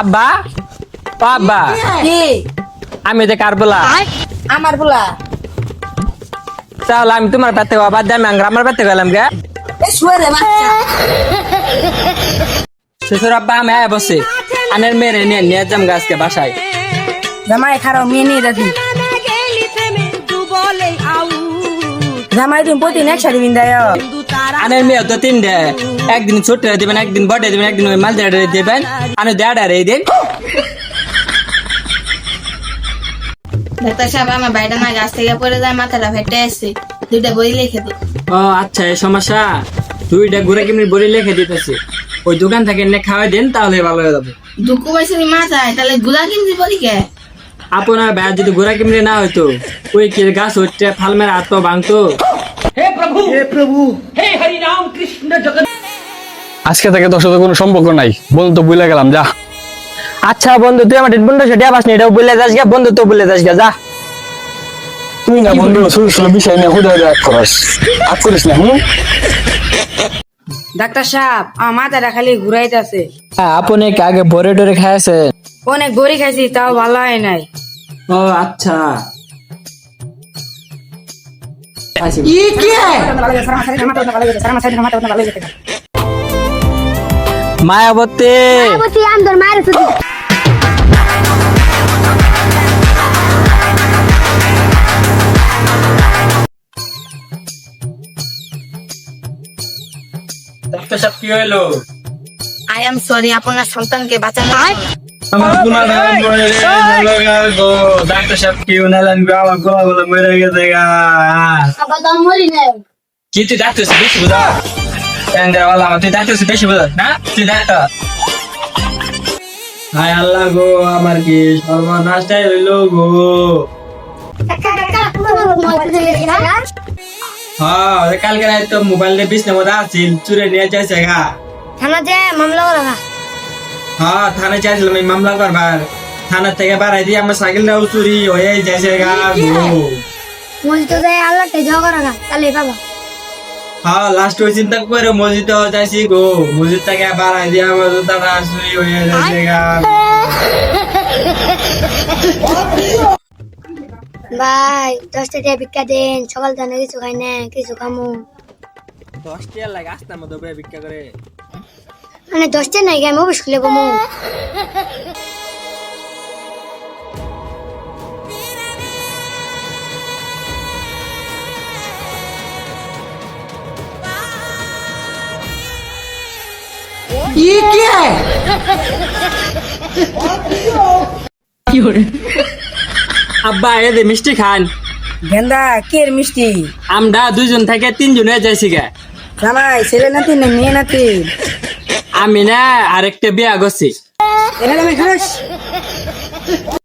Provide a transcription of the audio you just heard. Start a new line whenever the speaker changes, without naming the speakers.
আব্বা? ও আব্বা?
কি?
আমি যে কার বলা?
আমার বলা।
তাহলে আমি তোমার পেতে বাদ দিয়ে আমি আমার পেতে গেলাম গে। শ্বশুর আব্বা আমি আয় বসে। আনের মেরে নিয়ে নিয়ে যাম গাছকে বাসায়।
জামাই খারাপ মেয়ে নিয়ে দেখি জামাই তুমি প্রতিদিন এক শাড়ি বিন্দায়
আনের মেয়ে তো তিনটে। একদিন ছোট দিবেন একদিন বড় দিবেন একদিন ওই মাল দিবেন আনে দেড় এই দিন।
ডাক্তার সাহেব আমার বাইরে না গাছ থেকে পড়ে যায় মাথাটা ফেটে আসছে দুইটা বই লিখে দিই।
ও আচ্ছা এই সমস্যা। দুইটা ঘুরে কেমনি বড়ি লিখে দিতেছে। ওই দোকান থেকে এনে খাওয়াই দেন তাহলে ভালো হয়ে যাবে।
দুঃখ পাইছে মাথায় তাহলে গুলা কিনতে বলি কে?
আপনার ভাই যদি ঘোরা কেমনি না হইতো ওই গাছ হচ্ছে ফাল মেরে হাত পা ভাঙতো?
আজকে থেকে তোর সাথে কোনো সম্পর্ক নাই। বল তো ভুলে গেলাম যা।
আচ্ছা বন্ধু তুই আমার বন্ধু সেটা পাসনি এটাও বলে যাস গা বন্ধু তো বলে যাস গা যা।
তুই না বন্ধু ছোট ছোট বিষয় নিয়ে হুদা হুদা করিস। আগ করিস না হুম?
ডাক্তার সাহেব আমার মাথাটা খালি ঘুরাইতেছে।
হ্যাঁ, আপনি কি আগে ভরে টরে খাইছে
অনেক বড়ি খাইছি তাও ভালো হয় নাই।
ও আচ্ছা। মায়াবতী। ডাক্তার সাহেব কি হইল?
আই এম সরি আপনার সন্তানকে বাঁচানো
ডাক্তার সাহেব কি উনালেন গো। আমার গোলা গোলা মরে গেছে কি তুই ডাক্তার বেশি বুঝা? তুই ডাক্তার বেশি বুঝা? না তুই ডাক্তার। হায় আল্লাহ গো আমার কি সর্বনাশটাই হইল গো? হ্যাঁ কালকে রাত তো মোবাইল দিয়ে বিছনা মধ্যে আছিল চুরে নিয়ে যাইছে গা।
থানা যে মামলা করা
হ্যাঁ থানায় চাইছিলাম এই মামলা করবার। থানা থেকে বাড়াই দিয়ে আমার সাইকেলটাও চুরি হয়ে যাইছে গা গো
মসজিদ আল্লাহকে জগ করা তাহলে পাবো।
হ্যাঁ লাস্ট ওই চিন্তা করে মসজিদে যাইছি গো। মসজিদ থেকে বাড়াই দিয়ে আমার জুতাটা চুরি হয়ে যাইছে গা।
ভাই দশটা টাকা ভিক্ষা দেন সকাল জানা কিছু খাই না কিছু খামু।
দশ টিয়ার লাগে আসতাম মতো ভিক্ষা করে।
মানে দশটা নাই আমি অফিস খুলে বমু।
আব্বা এ দে মিষ্টি খান।
গেন্দা কে এর মিষ্টি?
আমরা দুজন থেকে তিনজন হয়ে যাইছি গা।
জামাই ছেলে নাতি না মেয়ে নাতি?
আমি না আরেকটা বিয়া করছি।